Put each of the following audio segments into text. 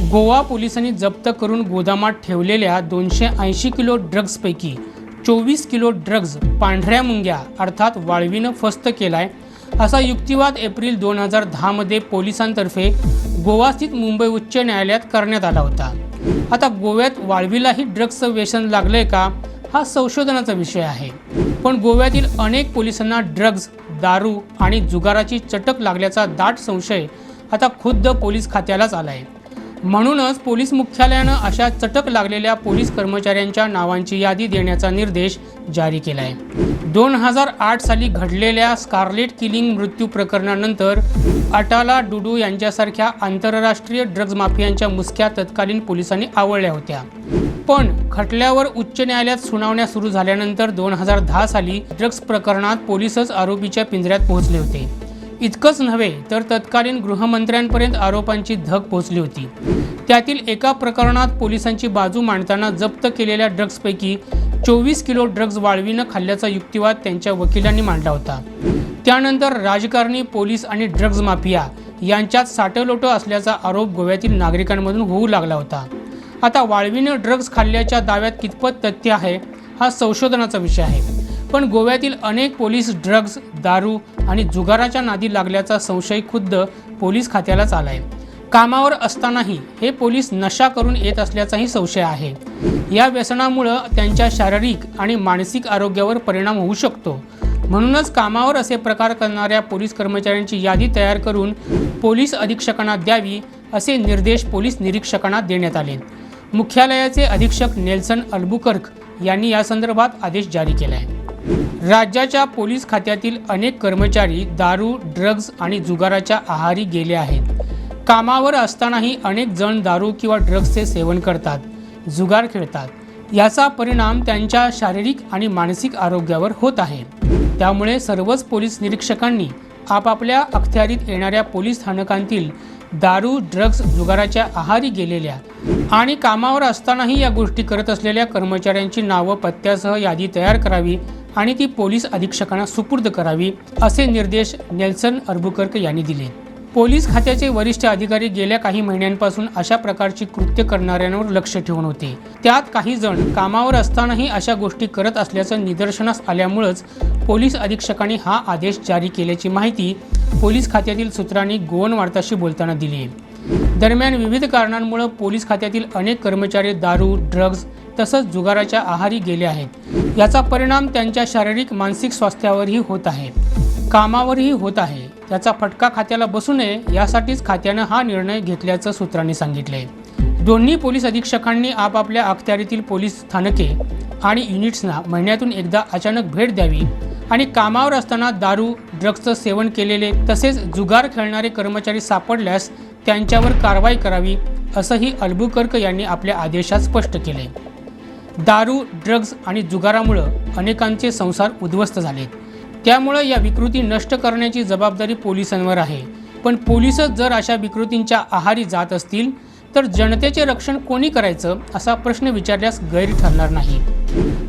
गोवा पोलिसांनी जप्त करून गोदामात ठेवलेल्या दोनशे ऐंशी किलो ड्रग्जपैकी चोवीस किलो ड्रग्ज पांढऱ्या मुंग्या अर्थात वाळवीनं फस्त केलाय असा युक्तिवाद एप्रिल दोन हजार दहामध्ये पोलिसांतर्फे गोवास्थित मुंबई उच्च न्यायालयात करण्यात आला होता. आता गोव्यात वाळवीलाही ड्रग्जचं व्यसन लागलंय का हा संशोधनाचा विषय आहे. पण गोव्यातील अनेक पोलिसांना ड्रग्ज दारू आणि जुगाराची चटक लागल्याचा दाट संशय आता खुद्द पोलीस खात्यालाच आला आहे म्हणूनच पोलीस मुख्यालयानं अशा चटक लागलेल्या पोलीस कर्मचाऱ्यांच्या नावांची यादी देण्याचा निर्देश जारी केला आहे दोन हजार आठ साली घडलेल्या स्कारलेट किलिंग मृत्यू प्रकरणानंतर अटाला डुडू यांच्यासारख्या आंतरराष्ट्रीय ड्रग्ज माफियांच्या मुसक्या तत्कालीन पोलिसांनी आवळल्या होत्या. पण खटल्यावर उच्च न्यायालयात सुनावण्या सुरू झाल्यानंतर दोन हजार दहा साली ड्रग्ज प्रकरणात पोलीसच आरोपीच्या पिंजऱ्यात पोहोचले होते. इतकंच नव्हे तर तत्कालीन गृहमंत्र्यांपर्यंत आरोपांची धग पोहोचली होती. त्यातील एका प्रकरणात पोलिसांची बाजू मांडताना जप्त केलेल्या ड्रग्जपैकी चोवीस किलो ड्रग्ज वाळवीनं खाल्ल्याचा युक्तिवाद त्यांच्या वकिलांनी मांडला होता. त्यानंतर राजकारणी पोलीस आणि ड्रग्ज माफिया यांच्यात साटलोटं असल्याचा आरोप गोव्यातील नागरिकांमधून होऊ लागला होता. आता वाळवीनं ड्रग्ज खाल्ल्याच्या दाव्यात कितपत तथ्य आहे हा संशोधनाचा विषय आहे. पण गोव्यातील अनेक पोलीस ड्रग्ज दारू आणि जुगाराच्या नादी लागल्याचा संशय खुद्द पोलीस खात्यालाच आलाय. कामावर असतानाही हे पोलीस नशा करून येत असल्याचाही संशय आहे. या व्यसनामुळं त्यांच्या शारीरिक आणि मानसिक आरोग्यावर परिणाम होऊ शकतो. म्हणूनच कामावर असे प्रकार करणाऱ्या पोलीस कर्मचाऱ्यांची यादी तयार करून पोलीस अधीक्षकांना द्यावी असे निर्देश पोलीस निरीक्षकांना देण्यात आले. मुख्यालयाचे अधीक्षक नेल्सन अल्बुकर्क यांनी या संदर्भात आदेश जारी केला आहे राज्याच्या पोलीस खात्यातील अनेक कर्मचारी दारू ड्रग्ज आणि जुगाराच्या आहारी गेले आहेत. कामावर असतानाही अनेक जण दारू किंवा ड्रग्जचे सेवन करतात जुगार खेळतात. याचा परिणाम त्यांच्या शारीरिक आणि मानसिक आरोग्यावर होत आहे. त्यामुळे सर्वच पोलीस निरीक्षकांनी आपापल्या अखत्यारीत येणाऱ्या पोलीस स्थानकांतील दारू ड्रग्ज जुगाराच्या आहारी गेलेल्या आणि कामावर असतानाही या गोष्टी करत असलेल्या कर्मचाऱ्यांची नावं पत्त्यासह यादी तयार करावी आणि ती पोलीस अधीक्षकांना सुपूर्द करावी असे निर्देश नेल्सन अर्बुकर्क यांनी दिले. पोलीस खात्याचे वरिष्ठ अधिकारी गेल्या काही महिन्यांपासून अशा प्रकारची कृत्य करणाऱ्यांवर लक्ष ठेवून होते. त्यात काही जण कामावर असतानाही अशा गोष्टी करत असल्याचं निदर्शनास आल्यामुळंच पोलीस अधीक्षकांनी हा आदेश जारी केल्याची माहिती पोलीस खात्यातील सूत्रांनी गोवन वार्ताशी बोलताना दिली आहे दरम्यान विविध कारणांमुळे पोलीस खात्यातील अनेक कर्मचारी दारू ड्रग्ज तसंच जुगाराच्या आहारी गेले आहेत. याचा परिणाम त्यांच्या शारीरिक मानसिक स्वास्थ्यावरही होत आहे. कामावरही होत आहे. त्याचा फटका खात्याला बसू नये यासाठीच खात्यानं हा निर्णय घेतल्याचं सूत्रांनी सांगितले. दोन्ही पोलीस अधीक्षकांनी आपापल्या अखत्यारीतील पोलीस स्थानके आणि युनिट्सना महिन्यातून एकदा अचानक भेट द्यावी आणि कामावर असताना दारू ड्रग्जचं सेवन केलेले तसेच जुगार खेळणारे कर्मचारी सापडल्यास त्यांच्यावर कारवाई करावी असंही अल्बुकर्क यांनी आपल्या आदेशात स्पष्ट केले. दारू ड्रग्ज आणि जुगारामुळं अनेकांचे संसार उद्ध्वस्त झालेत. त्यामुळं या विकृती नष्ट करण्याची जबाबदारी पोलिसांवर आहे. पण पोलिसच जर अशा विकृतींच्या आहारी जात असतील तर जनतेचे रक्षण कोणी करायचं असा प्रश्न विचारल्यास गैर ठरणार नाही.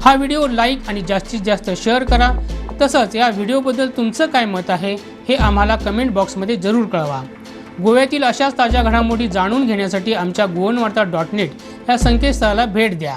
हा व्हिडिओ लाईक आणि जास्तीत जास्त शेअर करा. तसंच या व्हिडिओबद्दल तुमचं काय मत आहे हे आम्हाला कमेंट बॉक्समध्ये जरूर कळवा. गोव्यातील अशाच ताज्या घडामोडी जाणून घेण्यासाठी आमच्या गोवनवार्ता डॉट नेट या संकेतस्थळाला भेट द्या.